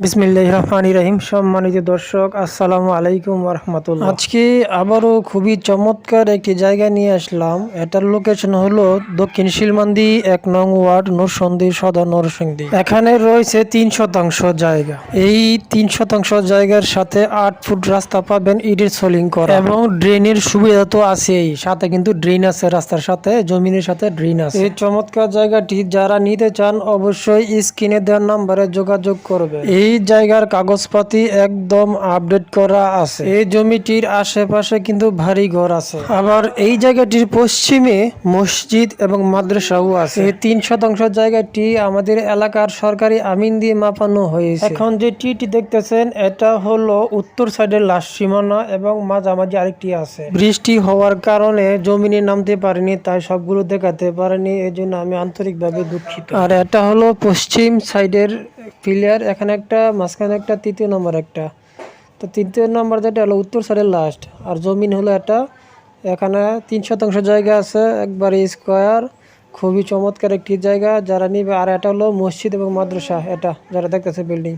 বিসমিল্লাহ রহমান রাহিম। সম্মানিত দর্শক, আসসালামু আলাইকুম রহমতুল্লাহ আজকে আবারও খুবই চমৎকার একটি জায়গা নিয়ে আসলাম। এটার লোকেশন হলো দক্ষিণ শিলমান্দি এক নং ওয়ার্ড নরসন্দী সদর নরসিংদী। এখানে রয়েছে তিন শতাংশ জায়গা। এই তিন শতাংশ জায়গার সাথে আট ফুট রাস্তা পাবেন ইটের সোলিং করা। এবং ড্রেনের সুবিধা তো আছেই। সাথে কিন্তু ড্রেন আছে রাস্তার সাথে, জমিনের সাথে ড্রেন আছে। এই চমৎকার জায়গাটি যারা নিতে চান অবশ্যই স্ক্রিনে দেওয়ার নাম্বারে যোগাযোগ করবে এই জায়গার কাগজপাতি একদম আপডেট করা আছে। এই জমিটির আশেপাশে কিন্তু ভারী ঘর আছে। আবার এই জায়গাটির পশ্চিমে মসজিদ এবং মাদ্রাসাও আছে। এই তিন শতাংশ জায়গাটি আমাদের এলাকার সরকারি আমিন দিয়ে মাপানো হয়েছে। এখন যে টিটি দেখতেছেন, এটা হলো উত্তর সাইডের লাস্ট সীমানা এবং মাঝামাঝি আরেকটি আছে। বৃষ্টি হওয়ার কারণে জমিনে নামতে পারেনি, তাই সবগুলো দেখাতে পারেনি। এই জন্য আমি আন্তরিকভাবে দুঃখিত। আর এটা হলো পশ্চিম সাইডের প্লেয়ার এখানে একটা, মাঝখানে একটা, তৃতীয় নম্বর একটা। তো তৃতীয় নম্বর যেটা হলো, উত্তর সাইডের লাস্ট আর জমিন হলো একটা এখানে তিন শতাংশ জায়গা আছে, একবারে স্কোয়ার খুবই চমৎকার একটি জায়গা। যারা নিবে, আর এটা হলো মসজিদ এবং মাদ্রাসা, এটা, যারা দেখতেছে বিল্ডিং